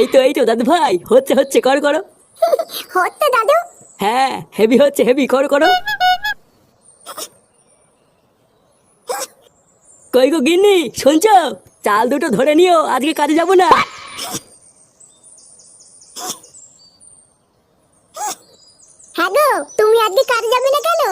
এই তো এই তো দাদু ভাই হচ্ছে হচ্ছে কর করো। হচ্ছে দাদু? হ্যাঁ হেভি হচ্ছে হেভি কর করো। কই গো গিন্নি শুনছো? চাল দুটো ধরে নিও আজকে কাজে যাব না। হ্যাঁ গো তুমি আজকে কাজে যাবে না কেন?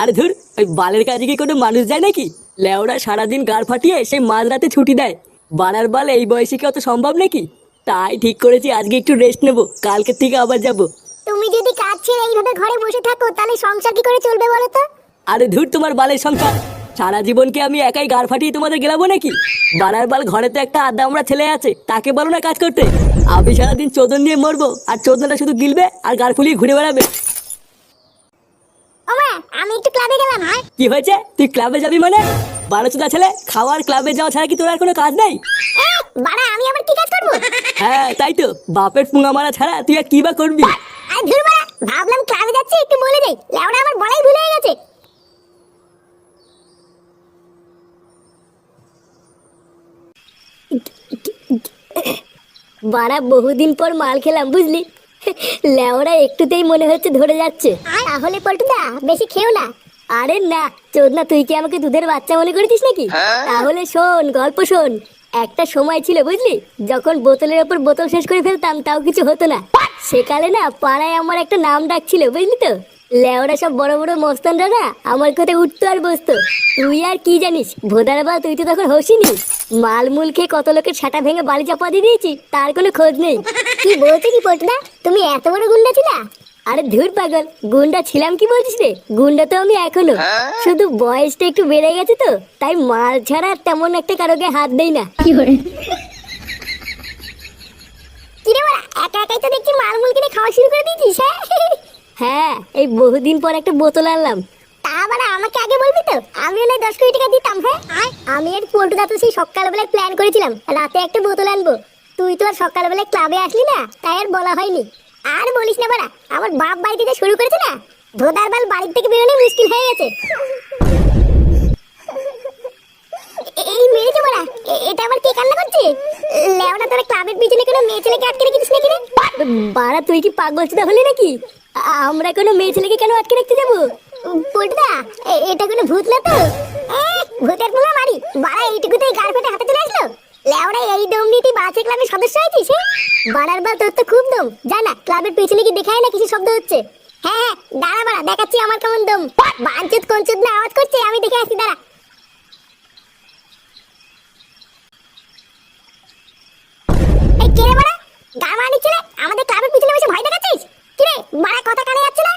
আরে ধুর ওই বালের কাজে কি কোনো মানুষ যায় নাকি? লেওরা সারাদিন গাড় ফাটিয়ে সেই মাঝরাতে ছুটি দেয়। বানার বাল এই বয়সে কি অত সম্ভব নাকি? তাই ঠিক করেছি আজকে একটু রেস্ট নেব কালকে থেকে আবার যাব। তুমি যদি কাজ ছেড়ে এইভাবে ঘরে বসে থাকো তাহলে সংসার কি করে চলবে বলো তো? আরে ধুর তোমার বালের সংসার সারা জীবনকে আমি একাই গাড় ফাটিয়ে তোমাদের গেলাবো নাকি? বানার বাল ঘরে তো একটা আড্ডা আমরা ছেলে আছে তাকে বলো না কাজ করতে। আমি সারাদিন চোদন নিয়ে মরবো আর চোদনটা শুধু গিলবে আর গাড় ফুলিয়ে ঘুরে বেড়াবে। আমি একটু ক্লাবে গেলাম কি হয়েছে? তুই ক্লাবে যাবি মানে? বারো চোদা ছেলে খাওয়ার ক্লাবে যাওয়া ছাড়া কি তোর আর কোনো কাজ নেই? বাড়া আমি আবার কি কাজ করব? হ্যাঁ তাই তো বাপের পুঙা মারা ছাড়া তুই আর কি বা করবি? আর ধুর বাড়া ভাবলাম ক্লাবে যাচ্ছি একটু বলে দেই। লেওড়া আমার বলাই ভুলে গেছে। বাড়া বহুদিন পর মাল খেলাম বুঝলি? লেওরা একটুতেই মনে হচ্ছে ধরে যাচ্ছে। তাহলে পল্টুদা বেশি খেও না। আরে না চোদনা তুই কি আমাকে দুধের বাচ্চা মনে করেছিস নাকি? তাহলে শোন গল্প শোন। একটা সময় ছিল বুঝলি? যখন বোতলের ওপর বোতল শেষ করে ফেলতাম তাও কিছু হতো না। সেকালে না পাড়ায় আমার একটা নাম ডাক ছিল বুঝলি তো? লেওরা সব বড় বড় মস্তানরা না আমার কথায় উঠতো আর বসতো। তুই আর কি জানিস? ভোদার বা তুই তো তখন হসিনি। মালমুল খেয়ে কত লোকের ছাটা ভেঙে বাড়ি চাপা দিয়ে দিয়েছি তার কোনো খোঁজ নেই। কি বলছো কি পল্টুদা? তুমি এত বড় গুন্ডা ছিলা? আরে ধুর পাগল গুন্ডা ছিলাম কি বলছিস রে? গুন্ডা তো আমি এখনও। শুধু বয়সটা একটু বেড়ে গেছে তো তাই মাল ছাড়া তেমন একটা কারোকে হাত দেই না। কি রে বাড়া একা একাই তো দেখছি মালমুল কিনে খাওয়া শুরু করে দিয়েছিস হ্যাঁ? হ্যাঁ এই বহুদিন পর একটা বোতল আনলাম। তা বাড়া আমাকে আগে বলবি তো আমিও না দশ কোটি টাকা দিতাম হ্যাঁ? আমি আর পল্টুদা তো সেই সকালবেলায় প্ল্যান করেছিলাম রাতে একটা বোতল আনব। তুই তো আর সকালবেলায় ক্লাবে আসলি না তাই আর বলা হয়নি। আর বলিস না বাড়া, আমার বাপ বাড়ি থেকে শুরু করেছে না, ধোদার বাল বাড়ির থেকে বেরোনো মুশকিল হয়ে গেছে। এই বাড়া এটা কে কান্না করছে? তোরা ক্লাবের পিছনে কোনো মেয়ে ছেলেকে আটকে রেখেছিস নাকি রে? বাড়া, তুই কি পাগল চিতা হলি নাকি? আমরা কোনো মেয়ে ছেলেকে কেন আটকে রাখতে যাব? এটা কোনো ভূত না তো? ভূতের পোঙা মারি। বাড়া, এইটুকুতেই ফেটে হাতে চলে আসলো? লেওড়া এই দম বাচ্চা ক্লাবের সদস্য হয়েছিস হ্যাঁ? বাড়ার বাল তোর তো খুব দম। জানা ক্লাবের পেছনে কি দেখায় না কিছু শব্দ হচ্ছে? হ্যাঁ হ্যাঁ দাঁড়া বাড়া, দেখাচ্ছি আমার কেমন দম। বাঞ্চুত, কঞ্চুত না, আওয়াজ করছে, আমি দেখে আসছি, দাঁড়া। কে রে বাড়া? মানি কথা কানে না?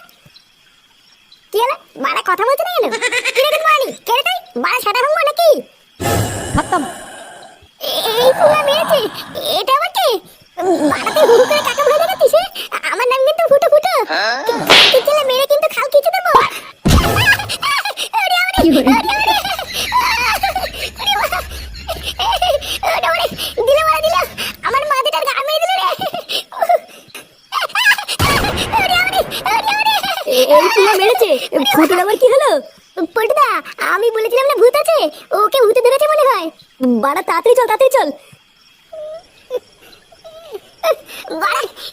কি হলো? বাড়া কথা বলতে কেন? কি বাড়া সাদা হুঙ্গো নাকি খতম। এই ফুলা মেরেছে এটা আবার কে? তুই হুড় করে কাকা ভয় হ্যাঁ? আমার নাম কিন্তু ফুটো ফুটো। কালকে ছেলে মেরে কিন্তু খাল কিছু দেবো। আমার মাথাটার গা মেরে দিল রে। এই পুরো মেরেছে। ফুটোর আবার কি হলো? পল্টুদা আমি বলেছিলাম না ভূত আছে? ওকে ভূতে ধরেছে মনে হয়। বাড়া, তাড়াতাড়ি চল তাড়াতাড়ি চল।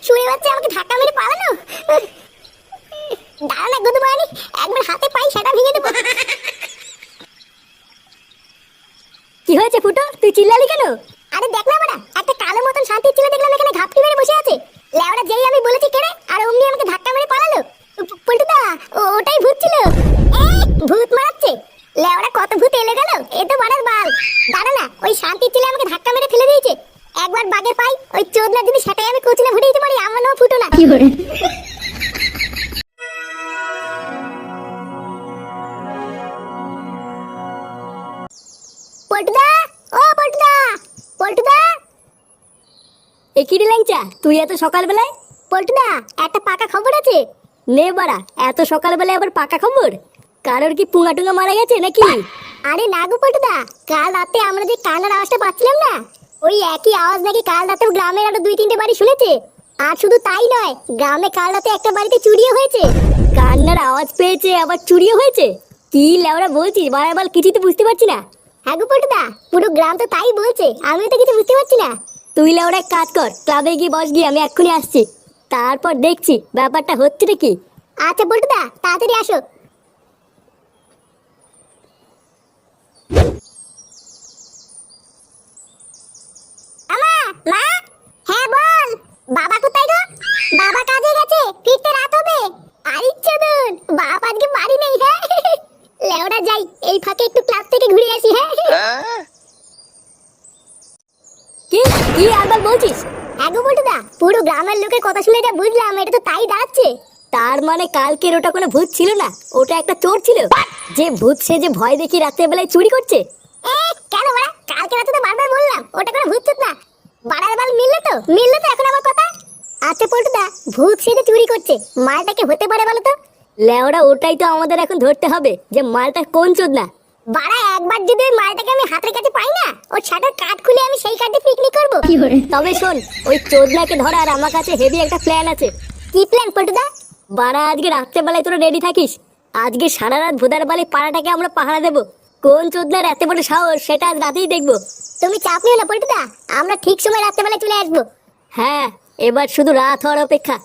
শুয়ে আমাকে ধাক্কা মেরে পালানো? একবার হাতে পাই সেটা ভেঙে দেবো। কি হয়েছে ফুটো? তুই চিল্লালি কেন? আরে দেখ না বাড়া, একটা কালো মতন শান্তির ছেলে দেখলাম এখানে ঘাপটি মেরে বসে আছে। লেওড়া যেই আমি বলেছি কেড়ে, আর অমনি আমাকে ধাক্কা মেরে পালালো। পল্টুদা ওটাই ভূত ছিল। ভূত মারাচ্ছে। লেওড়া কত ভূত এলে গেল? এ তো বাড়ার বাল। দাঁড়া না ওই শান্তির ছেলে আমাকে ধাক্কা মেরে ফেলে দিয়েছে। একবার বাগে পাই ওই চোদনা যদি সেটাই আমি কোচিনে ভরে দিতে পারি আমার নাম ফুটো না। পল্টুদা ও পল্টুদা পল্টুদা। এ কি রে ল্যাংচা তুই এত সকালবেলায়? পল্টুদা একটা পাকা খবর আছে। নে বাড়া এত সকালবেলায় আবার পাকা খবর? কারোর কি পুঙা টুঙা মারা গেছে নাকি? আরে না গো কাল রাতে আমরা যে কান্নার আওয়াজটা পাচ্ছিলাম না ওই একই আওয়াজ নাকি কাল রাতেও গ্রামের আরও দুই তিনটে বাড়ি শুনেছে। আর শুধু তাই নয় গ্রামে কাল রাতে একটা বাড়িতে চুরিও হয়েছে। কান্নার আওয়াজ পেয়েছে আবার চুরিও হয়েছে? কি লেওরা বলছিস? বারবার কিছুই তো বুঝতে পারছি না। হ্যাঁ গো পল্টুদা পুরো গ্রাম তো তাই বলছে আমিও তো কিছু বুঝতে পারছি না। তুই ওরা এক কাজ কর ক্লাবে গিয়ে বস গিয়ে আমি এক্ষুনি আসছি। তারপর দেখছি ব্যাপারটা হচ্ছে কি আচ্ছা বলটুদা তাড়াতাড়ি আসো। মা? হ্যাঁ বল। বাবা কোথায় গো? বাবা কাজে গেছে। ফিরতে রাত হবে। আরে চোদন বাপ আজকে বাড়ি নেই হ্যাঁ? লেওড়া যাই। এই ফাঁকে একটু ক্লাব থেকে ঘুরে আসি হ্যাঁ? কি? কি আবার বলছিস? গো পুরো গ্রামের লোকের কথা শুনে যা বুঝলাম এটা তো তাই দাঁড়াচ্ছে তার মানে কালকের ওটা কোনো ভূত ছিল না? ওটা একটা চোর ছিল? যে ভূত সে যে ভয় দেখি রাতের বেলায় চুরি করছে? এ কেন বাড়া? কালকে রাতে তো বারবার বললাম ওটা কোনো ভূত না। বাড়ার বাল মিললো তো মিললো তো এখন আমার কথা। আচ্ছা পল্টুদা ভূত সেজে চুরি করছে মালটাকে হতে পারে বলো তো? লেওরা ওটাই তো আমাদের এখন ধরতে হবে যে মালটা কোন চোদ না। বাড়া একবার যদি ওই মালটাকে আমি হাতের কাছে পাই না ওর ছাটার কাঠ খুলে আমি সেই কাঠে পিকনিক করব। তবে শোন ওই চোদনাকে ধরার আমার কাছে হেভি একটা প্ল্যান আছে। কি প্ল্যান পল্টুদা? বাড়া আজকে রাত্রেবেলায় তোরা রেডি থাকিস? আজকে সারা রাত ভোদার বালে পাড়াটাকে আমরা পাহারা দেবো। কোন চোদনার এত বড় সাহস সেটা আজ রাতেই দেখব। তুমি চাপ নিও না পল্টুদা আমরা ঠিক সময় রাত্রেবেলা চলে আসব। হ্যাঁ এবার শুধু রাত হওয়ার অপেক্ষা।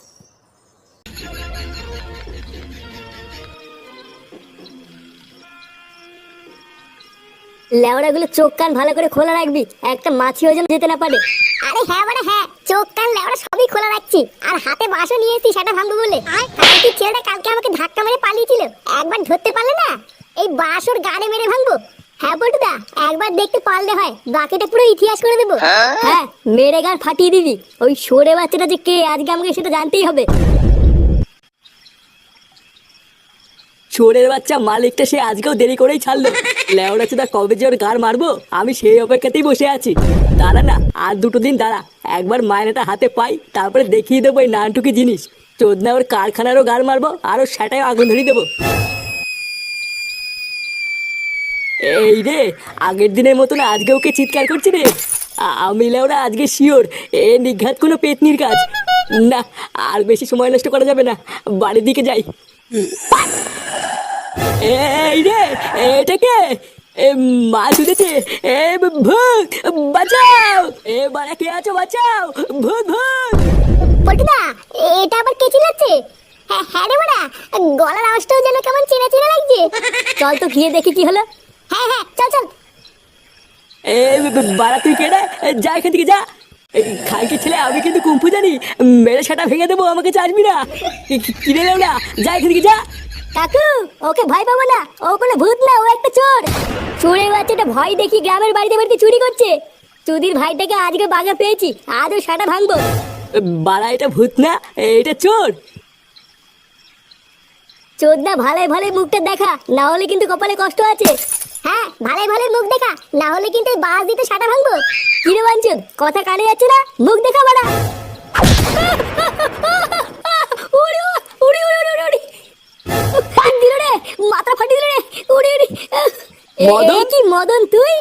লেওড়াগুলো চোখ কান ভালো করে খোলা রাখবি একটা মাছিও যেন যেতে না পারে। আরে হ্যাঁ মানে হ্যাঁ চোখ কান লেওড়া সবই খোলা রাখছি। আর হাতে বাসও নিয়ে এসেছি সেটা ভাঙবো বলে। আর কি ছেলেটা কালকে আমাকে ধাক্কা মেরে পালিয়েছিল। একবার ধরতে পারলে না? এই বাসর গাড়ে মেরে ভাঙবো। হ্যাঁ বটুদা একবার দেখতে পারলে হয়। বাকিটা পুরো ইতিহাস করে দেবো। হ্যাঁ? মেরে গান ফাটিয়ে দিবি। ওই সরে বাচ্চাটা যে কে আজকে আমাকে সেটা জানতেই হবে। চোরের বাচ্চা মালিকটা সে আজকেও দেরি করেই ছাড়লো। লেওড়া চোদা কবে যে ওর গার মারবো, আমি সেই অপেক্ষাতেই বসে আছি। দাঁড়া না, আর দুটো দিন দাঁড়া, একবার মায়নাটা হাতে পাই, তারপরে দেখিয়ে দেবো এই নানটুকি জিনিস। চোদনা ওর কারখানারও গার মারবো, আর ওর সেটাই আগুন ধরিয়ে দেবো। এই রে, আগের দিনের মতন আজকে ওকে চিৎকার করছি রে। আমি লেওরা আজকে শিওর, এ নিঘাত কোনো পেতনির কাজ। না, আর বেশি সময় নষ্ট করা যাবে না, বাড়ির দিকে যাই। এই রে এটা কে? মাছ উঠেছে। এ ভূত বাঁচাও! এ বাড়া কে আছো বাঁচাও! ভূত ভূত! পল্টুদা এটা আবার কে চিল্লাচ্ছে? হ্যাঁ হ্যাঁ রে বড়া গলার আওয়াজটাও যেন কেমন চেনা চেনা লাগছে। চল তো গিয়ে দেখি কি হলো। হ্যাঁ হ্যাঁ চল চল। এ বাড়া তুই কে রে? এ, যা এখান থেকে যা। খাইকে ছেলে আমি কিন্তু কুম্ফু জানি। মেরে সেটা ভেঙে দেবো আমাকে চাচবি না। কিনে নেও না যা এখান থেকে যা। কাকু ওকে ভয় পাবো না। ও কোনো ভূত না ও একটা চোর। চোরের বাচ্চাটা ভয় দেখি গ্রামের বাড়িতে বাড়িতে চুরি করছে। চুদির ভাইটাকে আজকে পেয়েছি আজও সাটা ভাঙবো। বাড়া এটা ভূত না এটা চোর। চোদ্দা ভালোই ভালোই মুখটা দেখা না হলে কিন্তু কপালে কষ্ট আছে। হ্যাঁ ভালোই ভালোই মুখ দেখা না হলে কিন্তু এই বাস দিতে সাটা ভাঙবো। কিরে বাঞ্চন কথা কানে যাচ্ছে না মুখ দেখা বাড়া মদন? কি মদন তুই?